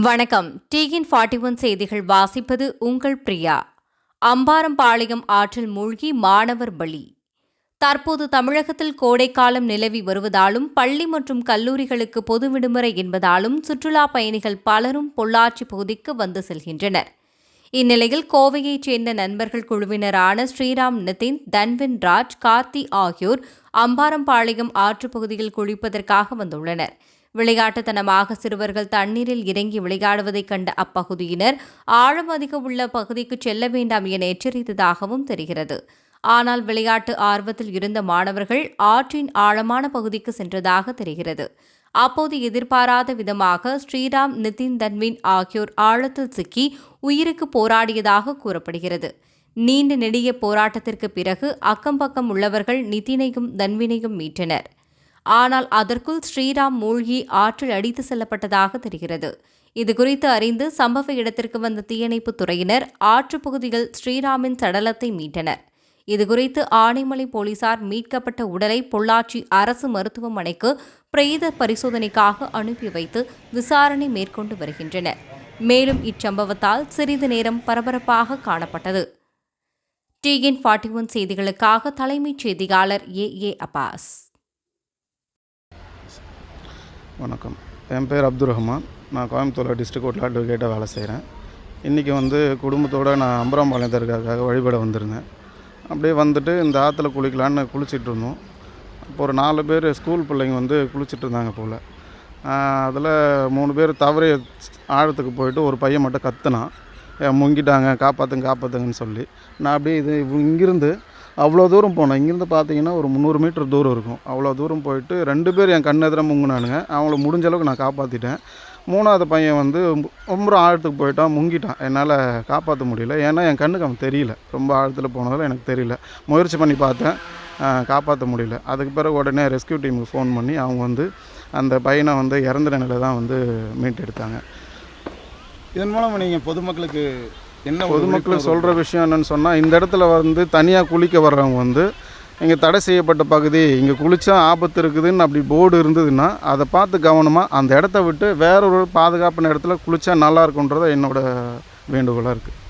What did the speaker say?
வணக்கம். டிகின் forty one செய்திகள் வாசிப்பது உங்கள் பிரியா. அம்பாரம்பாளையம் ஆற்றில் மூழ்கி மாணவர் பலி. தற்போது தமிழகத்தில் கோடைக்காலம் நிலவி வருவதாலும் பள்ளி மற்றும் கல்லூரிகளுக்கு பொது விடுமுறை என்பதாலும் சுற்றுலா பயணிகள் பலரும் பொள்ளாச்சி பகுதிக்கு வந்து செல்கின்றனர். இந்நிலையில் கோவையைச் சேர்ந்த நண்பர்கள் குழுவினரான ஸ்ரீராம் நிதின் தன்வின் ராஜ் கார்த்தி ஆகியோர் அம்பாரம்பாளையம் ஆற்றுப் பகுதியில் குளிப்பதற்காக வந்துள்ளனர். விளையாட்டுத்தனமாக சிறுவர்கள் தண்ணீரில் இறங்கி விளையாடுவதைக் கண்ட அப்பகுதியினர் ஆழம் அதிகம் உள்ள பகுதிக்கு செல்ல வேண்டாம் என எச்சரித்ததாகவும் தெரிகிறது. ஆனால் விளையாட்டு ஆர்வத்தில் இருந்த மாணவர்கள் ஆற்றின் ஆழமான பகுதிக்கு சென்றதாக தெரிகிறது. அப்போது எதிர்பாராத விதமாக ஸ்ரீராம் நிதின் தன்வின் ஆகியோர் ஆழத்தில் சிக்கி உயிருக்கு போராடியதாக கூறப்படுகிறது. நீண்ட நெடிய போராட்டத்திற்கு பிறகு அக்கம்பக்கம் உள்ளவர்கள் நிதினையும் தன்வினையும் மீட்டனர். ஆனால் அதற்குள் ஸ்ரீராம் மூழ்கி ஆற்றில் அடித்து செல்லப்பட்டதாக தெரிகிறது. இதுகுறித்து அறிந்து சம்பவ இடத்திற்கு வந்த தீயணைப்புத் துறையினர் ஆற்றுப் பகுதியில் ஸ்ரீராமின் சடலத்தை மீட்டனர். இதுகுறித்து ஆனைமலை போலீசார் மீட்கப்பட்ட உடலை பொள்ளாச்சி அரசு மருத்துவமனைக்கு பிரேத பரிசோதனைக்காக அனுப்பி வைத்து விசாரணை மேற்கொண்டு வருகின்றனர். மேலும் இச்சம்பவத்தால் சிறிது நேரம் பரபரப்பாக காணப்பட்டது. டிஎன் ஃபார்ட்டி ஒன் செய்திகளுக்காக தலைமைச் செய்தியாளர் ஏ ஏ அப்பாஸ். வணக்கம். என் பேர் அப்துல் ரஹ்மான். நான் கோயம்புத்தூர் டிஸ்ட்ரிக் கோர்ட்டில் அட்வொகேட்டாக வேலை செய்கிறேன் இன்றைக்கி வந்து குடும்பத்தோடு நான் அம்பராம்பாளையம் தர்காக்காக வழிபட வந்திருந்தேன். அப்படியே வந்துட்டு இந்த ஆற்றுல குளிக்கலான்னு குளிச்சுட்டு இருந்தோம். அப்போ ஒரு நாலு பேர் ஸ்கூல் பிள்ளைங்க வந்து குளிச்சுட்டு இருந்தாங்க போல். அதில் மூணு பேர் தவறி ஆழத்துக்கு போயிட்டு ஒரு பையன் மட்டும் கத்துனான். "ஏன் முங்கிட்டாங்க காப்பாற்றுங்க காப்பாற்றுங்கன்னு சொல்லி. நான் அப்படியே இது இங்கிருந்து அவ்வளோ தூரம் போனேன் இங்கேருந்து பார்த்தீங்கன்னா ஒரு முந்நூறு மீட்டர் தூரம் இருக்கும். அவ்வளோ தூரம் போயிட்டு ரெண்டு பேர் என் கண் எதிராக முங்கினானுங்க. அவங்கள முடிஞ்ச அளவுக்கு நான் காப்பாற்றிட்டேன் மூணாவது பையன் வந்து ரொம்ப ஆழத்துக்கு போயிட்டான் முங்கிட்டான். என்னால் காப்பாற்ற முடியல. ஏன்னா என் கண்ணுக்கு அவன் தெரியல. ரொம்ப ஆழத்தில் போனதில் எனக்கு தெரியல. முயற்சி பண்ணி பார்த்தேன். காப்பாற்ற முடியல. அதுக்கு பிறகு உடனே ரெஸ்க்யூ டீமுக்கு ஃபோன் பண்ணி அவங்க வந்து அந்த பையனை வந்து இறந்த நிலையில் தான் வந்து மீட்டெடுத்தாங்க. இதன் மூலம் நீங்கள் பொதுமக்களுக்கு என்ன பொதுமக்களுக்கு சொல்கிற விஷயம் என்னன்னு சொன்னால் இந்த இடத்துல வந்து தனியாக குளிக்க வர்றவங்க வந்து இங்கே தடை செய்யப்பட்ட பகுதி இங்கே குளித்தா ஆபத்து இருக்குதுன்னு அப்படி போர்டு இருந்ததுன்னா அதை பார்த்து கவனமாக அந்த இடத்த விட்டு வேற ஒரு பாதுகாப்பான இடத்துல குளித்தா நல்லா இருக்குன்றத என்னோட வேண்டுகோளாக இருக்குது